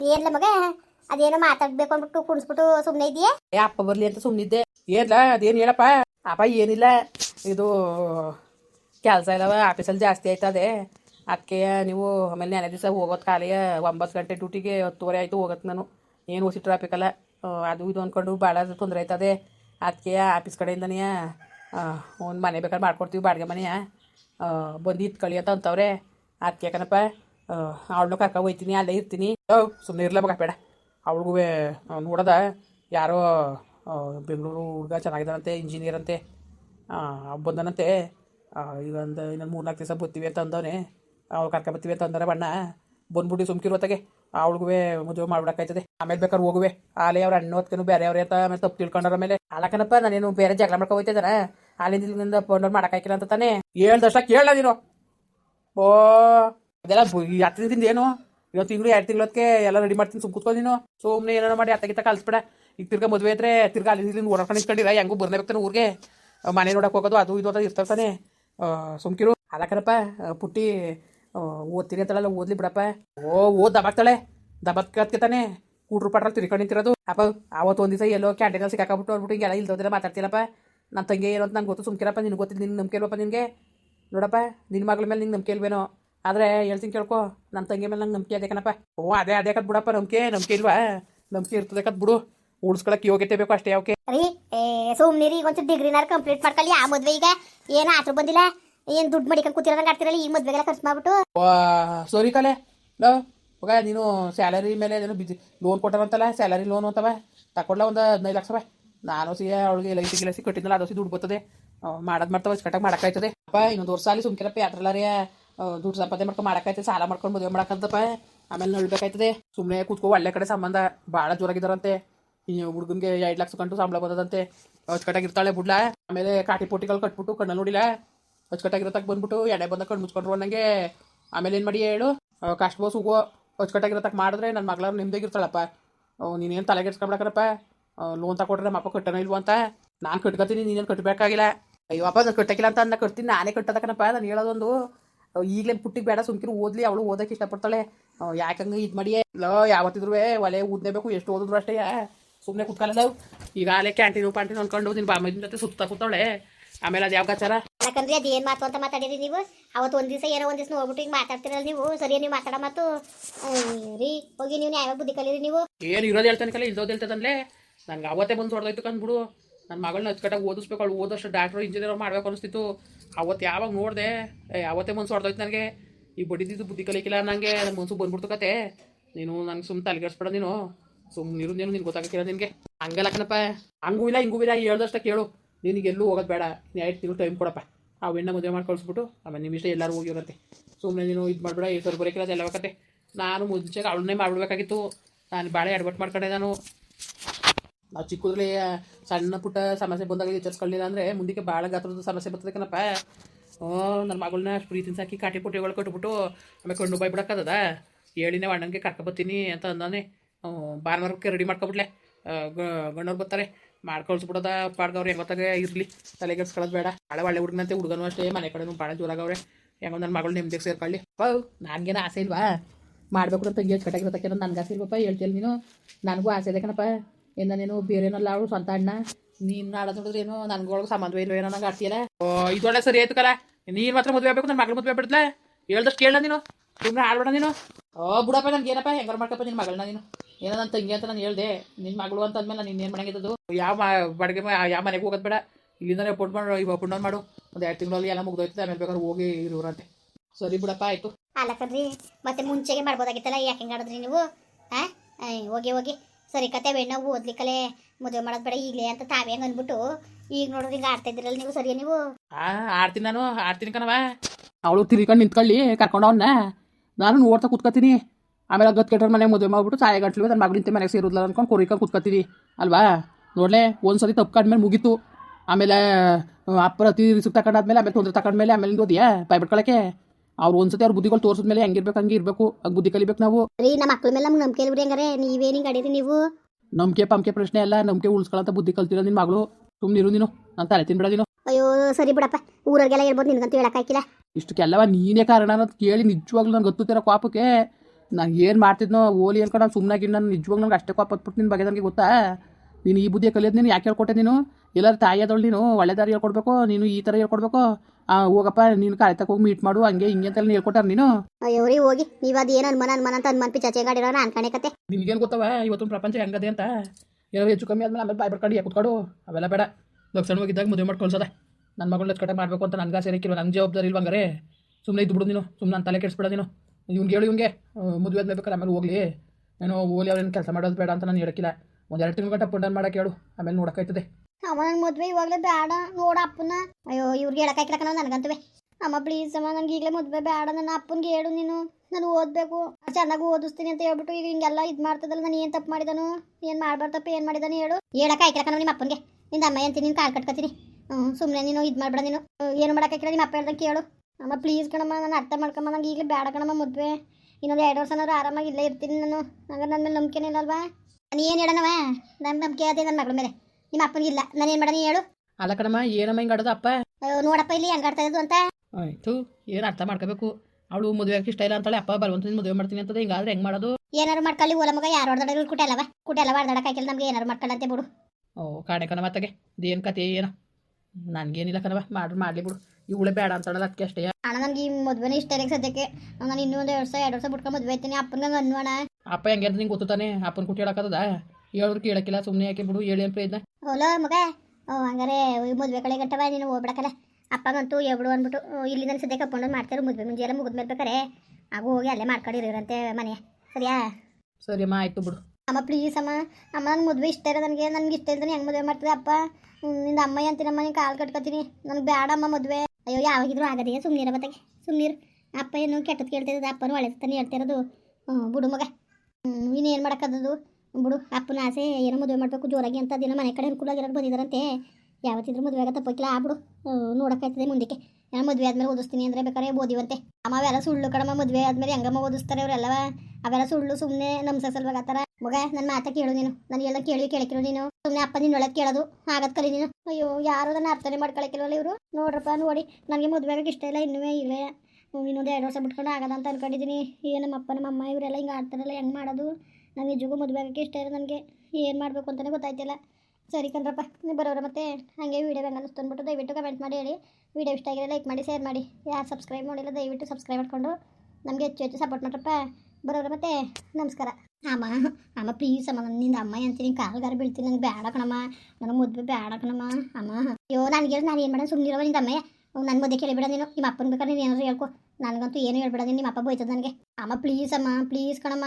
ಏನ್ಲ ಮಗ? ಅದೇನೋ ಮಾತಾಡ್ಬೇಕು ಅಂದ್ಬಿಟ್ಟು ಕುಣಿಸ್ಬಿಟ್ಟು ಸುಮ್ಮನೆ ಇದೆಯಾ ಏ, ಅಪ್ಪ ಬರ್ಲಿ ಅಂತ ಸುಮ್ಮನಿದ್ದೆ ಏನ್ಲ, ಅದೇನು ಹೇಳಪ್ಪ? ಅಪ್ಪ ಏನಿಲ್ಲ. ಇದು ಕೆಲಸ ಇಲ್ಲವ ಆಫೀಸಲ್ಲಿ ಜಾಸ್ತಿ ಆಯ್ತದೆ. ಅದಕ್ಕೆ ನೀವು ಆಮೇಲೆ ನೆನೆ ದಿವಸ ಹೋಗೋದು ಖಾಲಿಯ ಒಂಬತ್ತು ಗಂಟೆ ಡ್ಯೂಟಿಗೆ ಹತ್ತುವರೆ ಆಯಿತು ಹೋಗತ್ತೆ ನಾನು. ಏನು ಓಸಿ ಟ್ರಾಫಿಕ್ ಅಲ್ಲ. ಅದು ಇದು ಅಂದ್ಕೊಂಡು ಭಾಳ ತೊಂದರೆ ಆಯ್ತದೆ. ಅದಕ್ಕೆ ಆಫೀಸ್ ಕಡೆಯಿಂದನೇ ಒಂದು ಮನೆ ಬೇಕಾದ್ರೆ ಮಾಡ್ಕೊಡ್ತೀವಿ, ಬಾಡಿಗೆ ಮನೆಯ. ಬಂದು ಇತ್ಕೊಳ್ಳಿ ಅಂತ ಅಂತವ್ರೆ. ಅದಕ್ಕೆ ಯಾಕನಪ್ಪ ಅವಳನ್ನ ಕರ್ಕ ಹೋಯ್ತೀನಿ, ಅಲ್ಲೇ ಇರ್ತೀನಿ. ಸುಮ್ಮನೆ ಇರ್ಲೇ ಬೇಡ. ಅವಳಿಗೂ ನೋಡದ, ಯಾರೋ ಬೆಂಗಳೂರು ಹುಡುಗ ಚೆನ್ನಾಗಿದ್ದಾನಂತೆ ಇಂಜಿನಿಯರ್ ಅಂತೆ. ಬಂದನಂತೆ. ಈಗ ಒಂದು ಇನ್ನೊಂದು ಮೂರ್ನಾಲ್ಕು ದಿವಸ ಬರ್ತೀವಿ ಅಂತ ಅಂದವನೇ. ಅವ್ರು ಕರ್ಕೊ ಬರ್ತೀವಿ ಅಂತ ಅಂದಾರೆ ಬಣ್ಣ. ಬಂದ್ಬಿಟ್ಟು ಸುಮ್ಕಿರುವತ್ತಾಗೆ ಅವಳಿಗೂ ಮದುವೆ ಮಾಡ್ಬಿಡಕ್ಕಾಯ್ತದೆ. ಆಮೇಲೆ ಬೇಕಾದ್ರೆ ಹೋಗುವೆ. ಆಲೆ ಅವ್ರ ಅಣ್ಣ ಬೇರೆ ಅವ್ರೆ ಅಂತ ಆಮೇಲೆ ತಪ್ಪು ತಿಳ್ಕೊಂಡ್ರ ಮೇಲೆ ಅಲ್ಲಕನಪ್ಪ, ನಾನೇನು ಬೇರೆ ಜಗಳ ಮಾಡ್ಕೊ ಹೋಯ್ತಿದ್ದಾರ ಅಲ್ಲಿಂದ ಫೋನ್ ಮಾಡಕ್ಕಾಯ್ಕಿಲ್ಲ ಅಂತ ತಾನೇ. ಹೇಳ್ದಷ್ಟ ಕೇಳ ನೀನು. ಓ ಅದೆಲ್ಲ ದಿನದಿಂದ ಏನು? ಇವತ್ತು ತಿಂಗಳು, ಎರಡು ತಿಂಗಳಕ್ಕೆ ಎಲ್ಲ ರೆಡಿ ಮಾಡ್ತೀನಿ ಸುಮ್ ಕೂತ್ಕೊಂಡು ನೀನು. ಸುಮ್ಮನೆ ಏನೋ ಮಾಡಿ ಅತ್ತಗಿತ್ತ ಕಲಿಸ್ಬೇಡ ಈಗ ತಿರ್ಗಾ ಮದುವೆ ಐತ್ರೆ ತಿರ್ಗಾ ಅಲ್ಲಿ ಇಲ್ಲಿ ಓಡಾಡ್ಕೊಂಡು ನಿಂತ್ಕೊಂಡಿರ, ಹೆಂಗೂ ಬರ್ಲೇಬೇಕು ಊರಿಗೆ. ಮನೆ ನೋಡಕ್ಕೆ ಹೋಗೋದು, ಅದು ಇದು ಅಂತ ಇರ್ತಾನೆ ತಾನೆ. ಸುಮ್ಕಿರು ಅದಕ್ಕಪ್ಪ ಪುಟ್ಟಿ ಓದ್ತೀನಿ ಅಂತಳಲ್ಲ, ಓದ್ಲಿ ಬಿಡಪ್ಪ. ಓ, ಓದ್ ದಬಾಕ್ತಾಳೆ. ದಬಾಕ್ ತಾನೆ. ಕೂಟ್ರು ಪಟ್ರಲ್ಲಿ ತಿರ್ಕೊಂಡು ನಿಂತಿರೋದು. ಅಪ್ಪ, ಅವತ್ತು ಒಂದು ದಿವಸ ಎಲ್ಲೋ ಕ್ಯಾಂಟೀನಲ್ಲಿ ಸಿಕ್ಕಾಕ್ಬಿಟ್ಟು ಅಂದ್ಬಿಟ್ಟು ಹಿಂಗೆಲ್ಲ ಇಲ್ದೋದಿಲ್ಲ ಮಾತಾಡ್ತಿಲ್ಲಪ್ಪ ನನ್ನ ತಂಗಿ ಏನು ಅಂತ ನಂಗೆ ಗೊತ್ತು ಸುಮ್ಕಿರಪ್ಪ ನಿನ್ಗೆ ಗೊತ್ತಿಲ್ಲ ನಿನ್ನ ನಂಬಿಕೆ ಇಲ್ವಪ್ಪ ನಿನಗೆ. ನೋಡಪ್ಪ ನಿನ್ನ ಮಗಳ ಮೇಲೆ ನಿಂಗೆ ನಂಬಿಕೆ ಇಲ್ವೇನೋ. ಆದರೆ ಹೇಳ್ತೀನಿ ಕೇಳ್ಕೊ ನನ್ನ ತಂಗಿ ಮೇಲೆ ನಂಗೆ ನಂಬಿಕೆ ಅದೇ ಕಣಪ್ಪ. ಓ ಅದೇ ಅದೇ ಕತ್ ಬಿಡಪ್ಪ ನಂಬಿಕೆ ನಂಬಿಕೆ ಇಲ್ವಾ? ನಂಬಿಕೆ ಇರ್ತದೆ ಕತ್ ಬಿಡು. ಉಳಿಸ್ಕೊಳಕ್ಕೆ ಯೋಗ್ಯತೆ ಬೇಕು ಅಷ್ಟೇ ಯಾಕೆ ರೀ ಏ ಸುಮ್ನಿರಿ ಈಗ ಒಂಚೂರು ಡಿಗ್ರಿನಾರು ಕಂಪ್ಲೀಟ್ ಮಾಡ್ಕೊಳ್ಳಿ ಆ ಮದ್ವೆ ಈಗ ಏನು ಆತ್ರ ಬಂದಿಲ್ಲ. ಏನು ದುಡ್ಡು ಮಡಿಕೊಂಡು ಕೂತಿರೋದಂಗೆ ಆಡ್ತಿರಲ್ಲ ಈ ಮದ್ವೆಗೆಲ್ಲ ಖರ್ಚು ಮಾಡ್ಬಿಟ್ಟು. ಸೋರಿ ಕಲೆ. ಲೋ ಹೋಗ ನೀನು ಸ್ಯಾಲರಿ ಮೇಲೆ ಏನೋ ಬಿಜಿ ಲೋನ್ ಕೊಟ್ಟಾರಂತಲ್ಲ ಸ್ಯಾಲರಿ ಲೋನ್ ಅಂತವ. ತಗೊಳ್ಳ ಒಂದು ಹದಿನೈದು ಲಕ್ಷ ರೂಪಾಯಿ ನಾನು ಸಿ ಅವಳಿಗೆ ಲೈಸಿ ಗಿಲಸಿ ಕೊಟ್ಟಿದ್ದಲ್ಲ ಅದು ಸಿ ದುಡ್ಡು ಬರ್ತದೆ. ಮಾಡೋದು ಮಾಡ್ತಾವ ಕಟ್ಟಾಗಿ ಮಾಡೋಕ್ಕಾಯ್ತದೆ ಅಪ್ಪ ಇನ್ನೊಂದು ವರ್ಷ ಅಲ್ಲಿ ಸುಮ್ಕಿರಪ್ಪ ಯಾತ್ರಲ್ಲಾರೇ ದುಡ್ಡು ಸಂಪಾದನೆ ಮಾಡ್ಕೊಂಡು ಮಾಡೋಕ್ಕಾಯ್ತದೆ, ಸಾಲ ಮಾಡ್ಕೊಂಡು ಮದುವೆ ಮಾಡೋಕ್ಕಂತಪ್ಪ ಆಮೇಲೆ ನೋಡ್ಬೇಕಾಯ್ತದೆ. ಸುಮ್ಮನೆ ಕೂತ್ಕೊ ಒಳ್ಳೆ ಕಡೆ ಸಂಬಂಧ ಭಾಳ ಜೋರಾಗಿದ್ದಾರಂತೆ ಹುಡುಗನ್ಗೆ ಎರಡು ಲಕ್ಷ ಕಂಟು ಸಂಬಳ ಬಂದದಂತೆ. ಅಚ್ಚುಕಟ್ಟಾಗಿರ್ತಾಳೆ ಬುಡ್ಲ. ಆಮೇಲೆ ಕಾಟಿ ಪೋಟಿಗಳು ಕಟ್ಬಿಟ್ಟು ಕಣ್ಣಲ್ಲಿ ನೋಡಿಲ್ಲ. ಅಚ್ಚುಕಟ್ಟಾಗಿರತಕ್ಕ ಬಂದ್ಬಿಟ್ಟು ಎಡೆ ಬಂದ ಕಣ್ಣು ಮುಚ್ಕೊಂಡ್ರು ಅನ್ನಂಗೆ ಆಮೇಲೆ ಏನು ಮಾಡಿ ಹೇಳು? ಕಾಸ್ಟ್ ಬೋಸ್ ಹೋಗೋ. ಅಚ್ಚುಕಟ್ಟಾಗಿರತಕ್ಕ ಮಾಡಿದ್ರೆ ನನ್ನ ಮಗಳ ನಿಮ್ದಾಗಿರ್ತಾಳಪ್ಪ ನೀನೇನು ತಲೆಗೆಡ್ಸ್ಕೊಬಿಡಕರಪ್ಪ ಲೋನ್ ತಗೊಟ್ರೆ ನಮ್ಮ ಅಪ್ಪ ಕಟ್ಟನೋ ಇಲ್ವೋ ಅಂತ. ನಾನು ಕಟ್ಕೊತೀನಿ, ನೀನೇನು ಕಟ್ಟಬೇಕಾಗಿಲ್ಲ ಅಯ್ಯೋ, ಅಪ್ಪ, ನಾನು ಕಟ್ಟಕ್ಕಿಲ್ಲ ಅಂತ ಅನ್ನ ಕಟ್ತೀನಿ, ನಾನೇ ಕಟ್ಟೋದಕ್ಕನಪ್ಪ. ನಾನು ಹೇಳೋದೊಂದು. ಈಗಲೇ ಪುಟ್ಟಿಗೆ ಬೇಡ ಸುಮ್ಕಿರು ಓದ್ಲಿ ಅವಳು ಓದಕ್ಕೆ ಇಷ್ಟಪಡ್ತಾಳೆ. ಯಾಕಂಗ ಇದು ಮಾಡಿಯೇ? ಲೋ ಯಾವತ್ತಿದ್ರು ಒಲೆ ಊದ್ನೇಬೇಕು ಎಷ್ಟು ಓದಿದ್ರು ಅಷ್ಟೇ. ಸುಮ್ಮನೆ ಕುತ್ಕೊಳ್ಳಲ್ಲ ಈಗ ಅಲ್ಲೇ ಕ್ಯಾಂಟೀನು ಪ್ಯಾಂಟೀನ್ ಅನ್ಕೊಂಡು ನಿನ್ನ ಬಾಮೈದಿನ ಜೊತೆ ಸುತ್ತ ಕೂತಾಳೆ ಆಮೇಲೆ ಅದು ಯಾವ ಗಾಚಾರ ಯಾಕಂದ್ರೆ ಅದು ಏನು ಮಾತು ಅಂತ ಮಾತಾಡಿರಿ ನೀವು? ಅವತ್ತು ಒಂದು ದಿವಸ ಏನೋ ಒಂದು ದಿವಸ ಹೋಗ್ಬಿಟ್ಟು ಈಗ ಮಾತಾಡ್ತಿರಲ್ಲ ನೀವು? ಸರಿ ನೀವು ಮಾತಾಡೋ ಮಾತು. ರೀ ಹೋಗಿ ನೀವು ಯಾವ ಬುದ್ಧಿ ಕಲೀರಿ ನೀವು. ಏನು ಇರೋದು ಹೇಳ್ತಾನೆ ಕಲ ಇಲ್ದೋದು ಹೇಳ್ತದನ್ಲೇ? ನಂಗೆ ಅವತ್ತೇ ಬಂದು ಹೊಡೆದೋಯ್ತು ಕಂದ್ಬಿಡು. ನನ್ನ ಮಗಳನ್ನ ಅಚ್ಚುಕಟ್ಟಾಗಿ ಓದಿಸ್ಬೇಕು ಅವಳು ಓದೋಷ್ಟು ಡಾಕ್ಟ್ರು ಇಂಜಿನಿಯರ್ ಮಾಡ್ಬೇಕು ಅನಿಸ್ತಿತ್ತು. ಅವತ್ತು ಯಾವಾಗ ನೋಡಿದೆ? ಅವತ್ತೇ ಮನ್ಸು ಹೊಡೆದೋಯ್ತು ನನಗೆ. ಈ ಬಡಿದಿದ್ದು ಬುದ್ಧಿ ಕಲಿಕಿಲ್ಲ ನನಗೆ ನನ್ನ ಮನ್ಸು ಬಂದ್ಬಿಡ್ತು ಕತೆ ನೀನು ನಂಗೆ ಸುಮ್ಮನೆ ತಲೆಗೆಡ್ಸ್ಬೇಡ ನೀನು. ಸುಮ್ಮನೆ ಇರು ನೀನು ನಿನ್ಗೆ ಗೊತ್ತಾಗಕ್ಕಿಲ್ಲ ನಿನಗೆ. ಹಂಗಲ್ಲ ಕಣಪ್ಪ. ಹಂಗೂ ಇಲ್ಲ, ಹಿಂಗೂ ಇಲ್ಲ, ಹೇಳ್ದಷ್ಟ ಕೇಳು. ನಿನಗೆ ಎಲ್ಲೂ ಹೋಗೋದು ಬೇಡ. ನೀನು ಎರಡು ತಿಂಗಳು ಟೈಮ್ ಕೊಡಪ್ಪ. ಆ ಹೆಣ್ಣ ಮದುವೆ ಮಾಡಿ ಕಳಿಸ್ಬಿಟ್ಟು ಆಮೇಲೆ ನಿಮ್ಮ ಇಷ್ಟ ಎಲ್ಲರೂ ಹೋಗಿರತ್ತೆ ಸುಮ್ಮನೆ ನೀನು ಇದು ಮಾಡಬೇಡ, ಈ ಸರ್ ಅದೆಲ್ಲ ಕತೆ ನಾನು ಮುಂಚೆಗೆ ಅವಳನ್ನೇ ಮಾಡ್ಬಿಡ್ಬೇಕಾಗಿತ್ತು. ನಾನು ಭಾಳ ಅಡ್ವರ್ಟ್ ಮಾಡ್ಕೊಂಡೆ ನಾನು ನಾವು ಚಿಕ್ಕದ್ರಲ್ಲಿ ಸಣ್ಣ ಪುಟ್ಟ ಸಮಸ್ಯೆ ಬಂದಾಗ ವಿಚಾರಿಸ್ಕೊಳ್ಳಿಲ್ಲ ಅಂದರೆ ಮುಂದಕ್ಕೆ ಭಾಳ ಗಾತ್ರದ ಸಮಸ್ಯೆ ಬರ್ತದೆ ಹ್ಞೂ ನನ್ನ ಮಗಳನ್ನ ಪ್ರೀತಿನ ಸಾಕಿ ಕಾಟಿ ಪುಟ್ಟಿಗಳು ಕಟ್ಬಿಟ್ಟು ಆಮೇಲೆ ಕಣ್ಣು ಬಾಯಿ ಬಿಡಕ್ಕದ ಹೇಳಿನೇ ಅಣ್ಣನಿಗೆ ಕರ್ಕೊಬತ್ತೀನಿ ಅಂತ ಅಂದಾನೆ. ಭಾನುವಾರಕ್ಕೆ ರೆಡಿ ಮಾಡ್ಕೊಬಿಡ್ಲೆ ಗಣ್ಣವ್ರು ಬರ್ತಾರೆ. ಮಾಡ್ಕೊಳ್ಸ್ಬಿಡೋದ ಪಾಡ್ಗವ್ರು ಹೆಂಗೊತ್ತಾಗ ಇರಲಿ ತಲೆಗೆಡ್ಸ್ಕೊಳ್ಳೋದು ಬೇಡ. ಭಾಳ ಒಳ್ಳೆ ಹುಡುಗನಂತೆ, ಹುಡುಗನೂ ಅಷ್ಟೇ, ಮನೆ ಕಡೆನೂ ಭಾಳ ಜೋರಾಗವ್ರೆ. ಹೆಂಗೋ ನನ್ನ ಮಗಳು ನೆಮ್ಮದಿಗೆ ಸೇರ್ಕೊಳ್ಳಿ. ಹೌ ನನಗೇನು ಆಸೆ ಇಲ್ವಾ? ಮಾಡಬೇಕು ಅಂತ ತಂಗಿ ಕಟ್ಟಾಗಿರತ್ತೆ ನನಗೆ ಆಸೆ ಇಲ್ವಪ್ಪ, ಹೇಳ್ತೀಯಲ್ಲ ನೀನು? ನನಗೂ ಆಸೆ ಇದೆ ಕಣಪ್ಪ ಏನ ನೀನು ಬೇರೆನಲ್ಲ ಅವಳು ಸ್ವಂತ ಅಣ್ಣ? ನೀನು ಆಡೋದು ನೋಡಿದ್ರೆ ಏನೋ ನನ್ಗೊಳಗೆ ಸಂಬಂಧ ಇಲ್ಲ ಏನೋ ನಂಗೆ ಆಡ್ತೀಯಲ್ಲ ಓ ಇದೊಳ್ಳೆ ಸರಿ ಆಯ್ತು ಕಲ. ನೀನು ಮಾತ್ರ ಮದುವೆ ಆಗ್ಬೇಕು ನನ್ನ ಮಗಳು ಮದುವೆ ಬಿಡ್ತಲ ಹೇಳ್ದಷ್ಟು ಕೇಳ ನೀನು? ಸುಮ್ಮನೆ ಆಡ್ಬೇಡ ನೀನು? ಓ ಬುಡಪ್ಪ ನನ್ಗೆ ಏನಪ್ಪ? ಹೆಂಗಾರು ಮಾಡ್ಕಪ್ಪ ನಿನ್ನ ಮಗಳನ್ನ ನೀನು? ಏನೋ ನನ್ನ ತಂಗಿ ಅಂತ ನಾನು ಹೇಳ್ದೆ. ನಿನ್ನ ಮಗಳು ಅಂತ ಅಂದ್ಮೇಲೆ ನಾನು ಏನ್ ಮಾಡಂಗಿದ್ದು ಯಾವ ಬಡಗೆ ಯಾವ ಮನೆಗೆ ಹೋಗೋದ್ ಬೇಡ. ಇಲ್ಲಿಂದನೇ ಪುಟ್ ಮಾಡು ಇವಾಗ ಪುಣ್ಣ ಮಾಡು. ಒಂದ್ ಎರಡು ತಿಂಗಳಲ್ಲಿ ಎಲ್ಲ ಮುಗ್ದೋಯ್ತದೆ ಆಮೇಲೆ ಬೇಕಾದ್ರೆ ಹೋಗಿ ಇರೋರಂತೆ. ಸರಿ ಬಿಡಪ್ಪ ಆಯಿತು. ಅಲ್ಲಕನ್ರಿ ಮತ್ತೆ ಮುಂಚೆಗೆ ಮಾಡ್ಬೋದಾಗಿತ್ತಲ್ಲ ಯಾಕೆ ಹೆಂಗಾಡಿದ್ರಿ ನೀವು? ಹಾಂ ಹೋಗಿ ಹೋಗಿ. ಸರಿ ಕತೆ ನಾವು ಓದ್ಲಿಕ್ಕಲೆ ಮದುವೆ ಮಾಡೋದು ಬೇಡ, ಈಗಲೇ ಅಂತ ತಾವೇ ಹಂಗೆ ಅಂದ್ಬಿಟ್ಟು ಈಗ ನೋಡ್ರಿ ಹಿಂಗೆ ಆಡ್ತಾ ನೀವು ಸರಿಯಾ ನೀವು? ಆಡ್ತೀನಿ ನಾನು, ಆಡ್ತೀನಿ ಕಣವ ಅವಳು ತಿರ್ಕೊಂಡು ನಿಂತ್ಕೊಳ್ಳಿ, ಕರ್ಕೊಂಡು ಅವನ್ನ ನಾನು ನೋಡ್ತಾ ಕೂತ್ಕೊತೀನಿ ಆಮೇಲೆ ಗತ್ ಕೆಟ್ಟರ ಮನೆ ಮದುವೆ ಮಾಡ್ಬಿಟ್ಟು ಸಾಯ ಗಂಟ್ಲು ನನ್ನ ಮಗಳಿಂತ ಮನೆಗೆ ಸೇರೋದಿಲ್ಲ ಅನ್ಕೊಂಡು ಕೊರಿಕೊಂಡು ಕೂತ್ಕೊತೀವಿ ಅಲ್ವಾ? ನೋಡ್ಲೆ ಒಂದು ಸರಿ ತಪ್ಕೊಂಡ್ಮೇಲೆ ಮುಗೀತು. ಆಮೇಲೆ ಅಪ್ಪ ತೀರಿ ತಕೊಂಡಾದ್ಮೇಲೆ ಆಮೇಲೆ ತೊಂದರೆ ತಗೊಂಡ್ಮೇಲೆ ಆಮೇಲೆ ಓದಿಯಾ? ಬಾಯ್ ಬಿಟ್ಕೊಳಕ್ಕೆ ಅವ್ರು ಒಂದ್ಸತಿ ಅವ್ರ ಬುದ್ಧಿಗಳು ತೋರಿಸಿದ್ಮೇಲೆ ಹೆಂಗಿರ್ಬೇಕು ಹಂಗೆ ಇರಬೇಕು ಹಂಗೆ ಬುದ್ಧಿ ಕಲಿಬೇಕು ನಾವು. ರೀ ನಮ್ಮ ಮಕ್ಳ ಮೇಲೆ ನಮ್ಗೆ ನಂಬಿಕೆ ಇಲ್ರಿ ಹಂಗಾರೆ? ನೀವೇನು ಹಿಂಗೆ ನೀವು? ನಂಬಿಕೆ ಪಂಕೆ ಪ್ರಶ್ನೆ ಅಲ್ಲ ನಂಬಿಕೆ ಉಳ್ಸ್ಕೊಳಂತ ಬುದ್ಧಿ ಕಲ್ತಿರೋ ನಿನ್ನ ಮಗಳು. ಸುಮ್ಮನಿರು ನೀನು ನಾನು ತಲೆ ತಿನ್ಬಿಡ ನೀನು. ಅಯ್ಯೋ ಸರಿ ಬಿಡಪ್ಪ ಊರಾಗೆಲ್ಲ ಇರ್ಬೋದು ನಿನ್ಗಂತೂ ಹೇಳಕ್ಕಾಗಿಲ್ಲ ಇಷ್ಟಕ್ಕೆಲ್ಲವ ನೀನೇ ಕಾರಣ ಅನ್ನೋದು ಕೇಳಿ ನಿಜವಾಗ್ಲೂ ನನಗೆ ಗೊತ್ತಿರೋ ಕೋಪಕ್ಕೆ. ನಾನು ಏನು ಮಾಡ್ತಿದ್ನೋ ಓಲಿ ಅನ್ಕೊಂಡು ನಾನು ಸುಮ್ಮನಾಗಿ ನಾನು ನಿಜವಾಗ್ಲೂ ನಂಗೆ ಅಷ್ಟೇ ಕೋಪತ್ಬಿಟ್ಟು ನಿನ್ನ ಬಗ್ಗೆ ನನಗೆ ಗೊತ್ತಾ? ನೀನು ಈ ಬುದ್ಧಿ ಕಲಿಯೋದು ನೀನು ಯಾಕೆ ಹೇಳ್ಕೊಟ್ಟೆ ನೀನು? ಎಲ್ಲರೂ ತಾಯಿ ಆದವಳು ನೀನು ಒಳ್ಳೆ ದಾರಿ ಹೇಳ್ಕೊಡ್ಬೇಕು ನೀನು ಈ ಥರ ಹೇಳ್ಕೊಡ್ಬೇಕು. ಹೋಗಪ್ಪ ನೀನು ಕಾಳೆ ತಕ್ಕ ಹೋಗಿ ಮೀಟ್ ಮಾಡು ಹಂಗೆ ಹಿಂಗೆ ಅಂತ ಹೇಳ್ಕೊಟ್ಟಾರ ನೀನು? ಅಯ್ಯೋ ರೀ ಹೋಗಿ. ನೀವು ಅದು ಏನು ಅನ್ಮನ ಅನ್ಮನ ಅಂತ ಅನ್ಮನ್ ಪಿಚಾಚೆ ಗಾಡಿರೋ ಅನ್ಕಣೆ ಕತೆ. ನಿಮ್ಗೇನು ಗೊತ್ತವ? ಇವತ್ತು ಪ್ರಪಂಚ ಹೆಂಗದೆ ಅಂತ. ಏನೋ ಹೆಚ್ಚು ಕಮ್ಮಿ ಆದ್ಮೇಲೆ ಆಮೇಲೆ ಬಾಯ್ ಬರ್ಕೊಂಡು ಯಾಕೆ ಕುತ್ಕೊಡು. ಅವೆಲ್ಲ ಬೇಡ. ಇವಾಗ ಸಣ್ಣ ಹೋಗಿದ್ದಾಗ ಮದುವೆ ಮಾಡಿ ಕಳ್ಸೋದೆ ನನ್ನ ಮಗಳನ್ನ ಕಟ್ಟೆ ಮಾಡಬೇಕು ಅಂತ ನನಗೆ ಆಸೆ ಇರಕ್ಕಿಲ್ಲ ನನ್ನ ಜವಾಬ್ದಾರಿ ಇಲ್ವಂಗಾರೆ ಸುಮ್ಮನೆ ಇದ್ದು ಬಿಡು ನೀನು. ಸುಮ್ಮನೆ ನನ್ನ ತಲೆ ಕೆಡಿಸ್ಬೇಡ ನೀನು. ಇವ್ನಿಗೆ. ಹೇಳು ಇವ್ಗೆ ಮದುವೆ ಆದ್ಮೇಲೆ ಬೇಕಾದ್ರೆ ಆಮೇಲೆ ಹೋಗ್ಲಿ. ಏನೋ ಓಲಿ ಅವ್ರೇನು ಕೆಲಸ ಮಾಡೋದು ಬೇಡ ಅಂತ ನಾನು ಹೇಳಕ್ಕಿಲ್ಲ. ಒಂದು ಎರಡು ತಿಂಗಳು ಗಂಟೆ ಪುಂಡನ್ ಮಾಡೋಕೆ ಹೇಳು ಆಮೇಲೆ ನೋಡೋಕ್ಕಾಯ್ತದೆ. ಅಮ್ಮ ನನ್ನ ಮದುವೆ ಇವಾಗಲೇ ಬೇಡ ನೋಡ ಅಪ್ಪನ ಅಯ್ಯೋ, ಇವ್ರಿಗೆ ನಾವು ನನಗಂತವೆ. ಅಮ್ಮ ಪ್ಲೀಸ್ ಅಮ್ಮ, ನಂಗೆ ಈಗಲೇ ಮದುವೆ ಬೇಡ ನನ್ನ ಅಪ್ಪನಿಗೆ ಹೇಳು ನೀನು. ನಾನು ಓದಬೇಕು. ಚೆನ್ನಾಗಿ ಓದಿಸ್ತೀನಿ ಅಂತ ಹೇಳ್ಬಿಟ್ಟು ಈಗ ಹಿಂಗೆಲ್ಲ ಇದು ಮಾಡ್ತದಲ್ಲ ನಾನು ಏನು ತಪ್ಪು ಮಾಡಿದನು? ಏನು ಮಾಡ್ಬಾರ್ದಪ್ಪ, ಏನು ಮಾಡಿದಾನೆ ಹೇಳು. ನಾವು ನಿಮ್ಮ ಅಪ್ಪನಿಗೆ. ನಿನ್ನ ಅಮ್ಮ ಅಂತೀನಿ ನೀನು ಕಾಲು ಕಟ್ಕೊತೀನಿ. ಹ್ಞೂ ಸುಮ್ಮನೆ ನೀನು ಇದು ಮಾಡ್ಬೇಡ ನೀನು. ಏನು ಮಾಡೋಕ್ಕಾಗಿಲ್ಲ ನಿಮ್ಮ ಅಪ್ಪ ಹೇಳ್ದಂಗೆ ಕೇಳು. ಅಮ್ಮ ಪ್ಲೀಸ್ ಕಣಮ್ಮ, ನಾನು ಅರ್ಥ ಮಾಡ್ಕೊಮ್ಮ, ನಂಗೆ ಈಗಲೇ ಬೇಡ ಕಣಮ್ಮ ಮದುವೆ. ಇನ್ನೊಂದು ಎರಡು ವರ್ಷನಾದ್ರು ಆರಾಮಾಗಿ ಇಲ್ಲೇ ಇರ್ತೀನಿ ನಾನು. ಹಂಗಾರೆ ನನ್ನ ಮೇಲೆ ನಂಬಿಕೆನೇ ಇಲ್ಲಲ್ವಾ ನಾನು ಏನು ಹೇಳೋಣವ ನನ್ನ ನಂಬಿಕೆ ಅದೇ ನನ್ನ ಮಗಳ ಮೇಲೆ. ನಿಮ್ಮ ಅಪ್ಪನಿಗೆ ಇಲ್ಲ. ನಾನು ಏನು ಮಾಡೋಣ ಹೇಳು. ಅಲ್ಲ ಕಣಮ್ಮ ಏನಮ್ಮ ಹಿಂಗೆ ಆಡೋದು ಅಪ್ಪ? ಅಯ್ಯೋ ನೋಡಪ್ಪ ಇಲ್ಲಿ ಹೆಂಗ್ ಆಡ್ತಾ ಇದ್ದು ಅಂತ. ಆಯ್ತು ಏನು ಅರ್ಥ ಮಾಡ್ಕೋಬೇಕು? ಅವಳು ಮದುವೆ ಆಗಿ ಇಷ್ಟ ಇಲ್ಲ ಅಂತಾಳೆ ಅಪ್ಪ ಬಲವಂತದಿಂದ ಮದುವೆ ಮಾಡ್ತೀನಿ ಅಂತದ ಹಿಂಗಾದ್ರೆ ಹೆಂಗ್ ಮಾಡೋದು? ಏನಾರು ಮಾಡ್ಕೊಳ್ಳಿ ಓಲ ಮಗ ಯಾರು ಕುಟೆಲ್ಲವ ಕುಟೆಲ್ಲ ಹೊಡೆದ ಹಾಕಿಲ್ಲ ನಮ್ಗೆ ಏನಾರು ಮಾಡ್ಕೊಳ್ಳಂತೆ ಬಿಡು. ಓ ಕಾಣೆ ಕಣ ಮತ್ತಗೆ ಏನ್ ಕತೆ ಏನ. ನನಗೇನಿಲ್ಲ ಕಣವ ಮಾಡ್ರಿ ಮಾಡ್ಲಿ ಬಿಡು. ಇವಳೆ ಬೇಡ ಅಂತಾಳಲ್ಲ ಅದಕ್ಕೆ ಅಷ್ಟೇ. ಅಣ್ಣ ನಮ್ಗೆ ಈ ಮದುವೆನೇ ಇಷ್ಟ ಇಲ್ಲ ಸದ್ಯಕ್ಕೆ. ನಾನು ಇನ್ನೊಂದು ಎರಡು ವರ್ಷ ಎರಡು ವರ್ಷ ಬಿಟ್ಕೊಂಡು ಮದ್ವೆ ಆಯ್ತೀನಿ ಅಪ್ಪನ ಅನ್ವಣ. ಅಪ್ಪ ಹೆಂಗೆ ಅಂತ ನಿಂಗೆ ಗೊತ್ತಾನೆ ಅಪ್ಪನ ಕುಟ್ಟಿ ಹೇಳಕ್ಕದ ಹೇಳಿದ್ರು ಕೇಳಕ್ಕಿಲ್ಲ ಸುಮ್ಮನೆ ಯಾಕೆ ಬಿಡು ಹೇಳಿ ಅಂತ ಪ್ರಯತ್ನ ಹೋಲೋ ಮಗ. ಓ ಹಂಗಾರೆ ಮದುವೆ ಕಡೆ ಗಂಟವ ನೀನು ಹೋಗ್ಬಿಡಕಲ್ಲ ಅಪ್ಪಗಂತೂ ಹೇಳ್ಬಿಡು ಅಂದ್ಬಿಟ್ಟು ಇಲ್ಲಿ ನನ್ನ ಸದ್ಯಕ್ಕೆ ಕಪ್ಕೊಂಡು ಮಾಡ್ತಾರೆ ಮದ್ವೆ ಮುಂಜೆ ಎಲ್ಲ ಮುಗಿದ್ಮೇಲೆ ಬೇಕಾರೆ. ಹಾಗು ಹೋಗಿ ಅಲ್ಲೇ ಮಾಡ್ಕೊಂಡಿರಂತೆ ಮನೆ ಸರಿಯಾ? ಸರಿ ಅಮ್ಮ ಆಯ್ತು ಬಿಡು. ಅಮ್ಮ ಪ್ಲೀಸ್ ಅಮ್ಮ. ಅಮ್ಮ ನನ್ನ ಮದುವೆ ಇಷ್ಟ ಇರೋ ನನಗೆ. ನನಗೆ ಇಷ್ಟ ಇಲ್ದಾನೆ ಹೆಂಗೆ ಮದುವೆ ಮಾಡ್ತದೆ ಅಪ್ಪ? ನಿಂದ ಅಮ್ಮ ಅಂತೀನಮ್ಮ ನೀನು ಕಾಲು ಕಟ್ಕೊತೀನಿ. ನನಗೆ ಬೇಡ ಅಮ್ಮ ಮದುವೆ. ಅಯ್ಯೋ ಯಾವಾಗಿದ್ರು ಆಗದೆ ಸುಮ್ಮನಿರ ಬತ್ತಾಗೆ ಸುಮ್ಮನಿರು ಅಪ್ಪ ಏನು ಕೆಟ್ಟದ್ದು ಕೇಳ್ತಿದ್ದೆ ಅಪ್ಪನೂ ಒಳ್ಳೆತಾನೆ ಹೇಳ್ತಿರೋದು ಬಿಡು ಮಗ. ಹ್ಞೂ ಇನ್ನೇನು ಮಾಡೋಕ್ಕದ್ದು ಬಿಡು, ಅಪ್ಪನ ಆಸೆ ಏನೋ ಮದುವೆ ಮಾಡಬೇಕು, ಜೋರಾಗಿ ಅಂತ ದಿನ ಮನೆ ಕಡೆ ಅನುಕೂಲಾಗಿರೋರು ಬಂದಿದ್ದಾರಂತೆ ಯಾವತ್ತಿದ್ರು ಮದುವೆ ಆಗ ತಪ್ಪಕ್ಕಿಲ್ಲ ಆ ಬಿಡು. ನೋಡೋಕ್ಕಾಯ್ತದೆ ಮುಂದಕ್ಕೆ. ನಾನು ಮದುವೆ ಆದ್ಮೇಲೆ ಓದಿಸ್ತೀನಿ ಅಂದರೆ ಬೇಕಾದ್ರೆ ಓದಿವಂತೆ. ಅಮ್ಮ ಅವೆಲ್ಲ ಸುಳ್ಳು ಕಡಮ್ಮ ಮದುವೆ ಆದ್ಮೇಲೆ ಹೆಂಗಮ್ಮ ಓದಿಸ್ತಾರೆ ಅವರೆಲ್ಲ ಅವೆಲ್ಲ ಸುಳ್ಳು ಸುಮ್ಮನೆ ನಮ್ಮ ಆತರ ಮಗ ನನ್ನ ಮಾತ ಕೇಳು ನೀನು. ನಾನು ಎಲ್ಲ ಕೇಳಿ ಕೇಳಕ್ಕಿರು ನೀನು. ಸುಮ್ಮನೆ ಅಪ್ಪ ನಿನ್ನ ಒಳಗೆ ಕೇಳೋದು. ಆಗದ್ ಕಲಿ ನೀನು. ಅಯ್ಯೋ, ಯಾರು ಅದನ್ನ ಅರ್ಥನೆ ಮಾಡ್ಕೊಳಕ್ಕಿಲ್ವಲ್ಲ ಇವರು. ನೋಡ್ರಪ್ಪ, ನೋಡಿ. ನನಗೆ ಮದುವೆ ಆಗಕ್ಕೆ ಇಷ್ಟ ಇಲ್ಲ ಇನ್ನೂ ಇಲ್ಲ. ಇನ್ನೊಂದು ಎರಡು ವರ್ಷ ಬಿಟ್ಕೊಂಡು ಆಗದ ಅಂತ ಅನ್ಕೊಂಡಿದ್ದೀನಿ ಈಗ ನಮ್ಮ ಅಪ್ಪ ನಮ್ಮ ಅಮ್ಮ ಇವರೆಲ್ಲ ಹಿಂಗೆ ಆಡ್ತಾರಲ್ಲ, ಹೆಂಗೆ ಮಾಡೋದು? ನಾನು ನಿಜಕ್ಕೂ ಮದುವೆ ಆಗೋಕ್ಕೆ ಇಷ್ಟ ಇಲ್ಲ ನನಗೆ ಏನು ಮಾಡಬೇಕು ಅಂತಲೇ ಗೊತ್ತಾಯ್ತಿಲ್ಲ. ಸರಿ ಕಣ್ರಪ್ಪ ನೀವು ಬರೋರ ಮತ್ತೆ? ಹಾಗೆ ವೀಡಿಯೋ ಹೆಂಗೆ ಅನ್ನಿಸ್ತು ಅಂದ್ಬಿಟ್ಟು ದಯವಿಟ್ಟು ಕಮೆಂಟ್ ಮಾಡಿ ಹೇಳಿ. ವೀಡಿಯೋ ಇಷ್ಟ ಆಗಿರೋ ಲೈಕ್ ಮಾಡಿ ಶೇರ್ ಮಾಡಿ. ಯಾರು ಸಬ್ಸ್ಕ್ರೈಬ್ ಮಾಡಿಲ್ಲ ದಯವಿಟ್ಟು ಸಬ್ಸ್ಕ್ರೈಬ್ ಮಾಡಿಕೊಂಡು. ನಮಗೆ ಹೆಚ್ಚು ಹೆಚ್ಚು ಸಪೋರ್ಟ್ ಮಾಡ್ರಪ್ಪ. ಬರೋರ ಮತ್ತೆ? ನಮಸ್ಕಾರ. ಅಮ್ಮ ಅಮ್ಮ ಪ್ಲೀಸ್ ಅಮ್ಮ ನಿಂದ ಅಮ್ಮ ಅಂತೀನಿ. ಕಾಲ್ಗಾರ ಬೀಳ್ತೀನಿ. ನಂಗೆ ಬೇಡ ಕಣಮ್ಮ. ನನಗೆ ಮದುವೆ ಬೇಡ ಕಣಮ್ಮ. ಅಮ್ಮ. ಅಯ್ಯೋ ನನಗೆ ನಾನು ಏನು ಮಾಡೋಣ ಸುಮ್ಮನಿರೋ ನಿಂದ ಅಮ್ಮಯ್ಯ ನನ್ನ ಮದುವೆ ಕೇಳಿಬಿಡ ನೀನು. ನಿಮ್ಮ ಅಪ್ಪನ ಬೇಕಾದ್ರೆ ನೀನು ಏನಾದ್ರು ಹೇಳ್ಕೊ. ನನಗಂತೂ ಏನು ಹೇಳ್ಬೇಡ ನಿಮ್ಮ ಅಪ್ಪ ಬೈತದ ನನಗೆ. ಅಮ್ಮ ಪ್ಲೀಸ್ ಅಮ್ಮ ಪ್ಲೀಸ್ ಕಣಮ್ಮ.